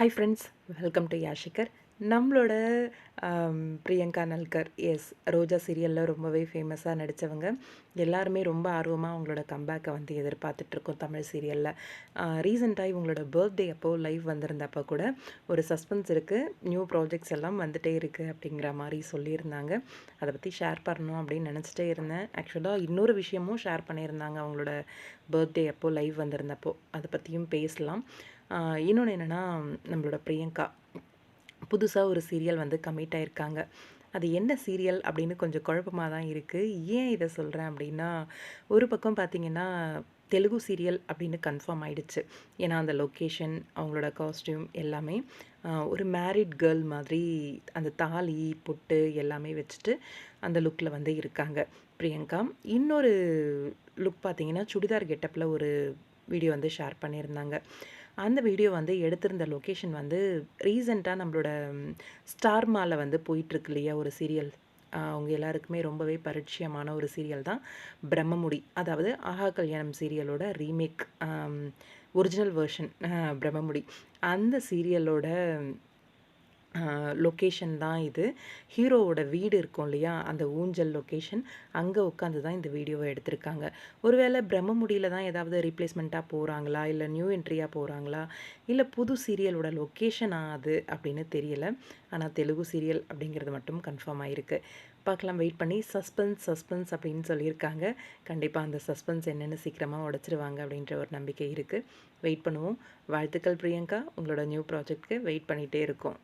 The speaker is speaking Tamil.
ஹாய் ஃப்ரெண்ட்ஸ் வெல்கம் டு யாஷிகர் நம்மளோட பிரியங்கா நல்கர் எஸ் ரோஜா சீரியலில் ரொம்பவே ஃபேமஸாக நடித்தவங்க எல்லாருமே ரொம்ப ஆர்வமாக அவங்களோட கம்பேக்கை வந்து எதிர்பார்த்துட்ருக்கோம் தமிழ் சீரியலில் ரீசெண்டாக இவங்களோட பர்த்டே அப்போது லைவ் வந்திருந்தப்போ கூட ஒரு சஸ்பென்ஸ் இருக்குது நியூ ப்ராஜெக்ட்ஸ் எல்லாம் வந்துகிட்டே இருக்குது அப்படிங்கிற மாதிரி சொல்லியிருந்தாங்க. அதை பற்றி ஷேர் பண்ணணும் அப்படின்னு நினச்சிட்டே இருந்தேன். ஆக்சுவலாக இன்னொரு விஷயமும் ஷேர் பண்ணியிருந்தாங்க அவங்களோட பர்த்டே அப்போது லைவ் வந்திருந்தப்போ. அதை பற்றியும் பேசலாம். இன்னொன்று என்னென்னா நம்மளோட பிரியங்கா புதுசாக ஒரு சீரியல் வந்து கமிட் ஆகியிருக்காங்க அது என்ன சீரியல் அப்படின்னு கொஞ்சம் குழப்பமாக தான் இருக்குது ஏன் இதை சொல்கிறேன் அப்படின்னா ஒரு பக்கம் பார்த்திங்கன்னா தெலுங்கு சீரியல் அப்படின்னு கன்ஃபார்ம் ஆயிடுச்சு. ஏன்னா அந்த லொக்கேஷன் அவங்களோட காஸ்டியூம் எல்லாமே ஒரு மேரிட் கேர்ள் மாதிரி அந்த தாலி பொட்டு எல்லாமே வச்சுட்டு அந்த லுக்கில் வந்து இருக்காங்க பிரியங்கா. இன்னொரு லுக் பார்த்திங்கன்னா சுடிதார் கெட்டப்பில் ஒரு வீடியோ வந்து ஷேர் பண்ணியிருந்தாங்க. அந்த வீடியோ வந்து எடுத்திருந்த லொக்கேஷன் வந்து ரீசெண்டாக நம்மளோட ஸ்டார் மாலை வந்து போயிட்டுருக்கு இல்லையா ஒரு சீரியல் அவங்க எல்லாருக்குமே ரொம்பவே பரிச்சயமான ஒரு சீரியல் தான். பிரம்மமுடி அதாவது ஆஹா கல்யாணம் சீரியலோட ரீமேக் ஒரிஜினல் வெர்ஷன் பிரம்மமுடி. அந்த சீரியலோட லொக்கேஷன் தான் இது. ஹீரோவோட வீடு இருக்கும் இல்லையா? அந்த ஊஞ்சல் லொக்கேஷன் அங்கே உட்காந்து தான் இந்த வீடியோவை எடுத்திருக்காங்க. ஒருவேளை பிரம்மமுடியில் தான் ஏதாவது ரீப்ளேஸ்மெண்ட்டாக போகிறாங்களா இல்லை நியூ என்ட்ரியாக போகிறாங்களா இல்லை புது சீரியலோட லொக்கேஷன் அது அப்படின்னு தெரியல. ஆனால் தெலுங்கு சீரியல் அப்படிங்கிறது மட்டும் கன்ஃபார்ம் ஆகிருக்கு பார்க்கலாம் வெயிட் பண்ணி. சஸ்பென்ஸ் சஸ்பென்ஸ் அப்படின்னு சொல்லியிருக்காங்க. கண்டிப்பாக அந்த சஸ்பென்ஸ் என்னென்னு சீக்கிரமாக உடச்சிருவாங்க அப்படின்ற ஒரு நம்பிக்கை இருக்குது வெயிட் பண்ணுவோம். வாழ்த்துக்கள் பிரியங்கா. உங்களோட நியூ ப்ராஜெக்ட்க்கு வெயிட் பண்ணிகிட்டே இருக்கோம்.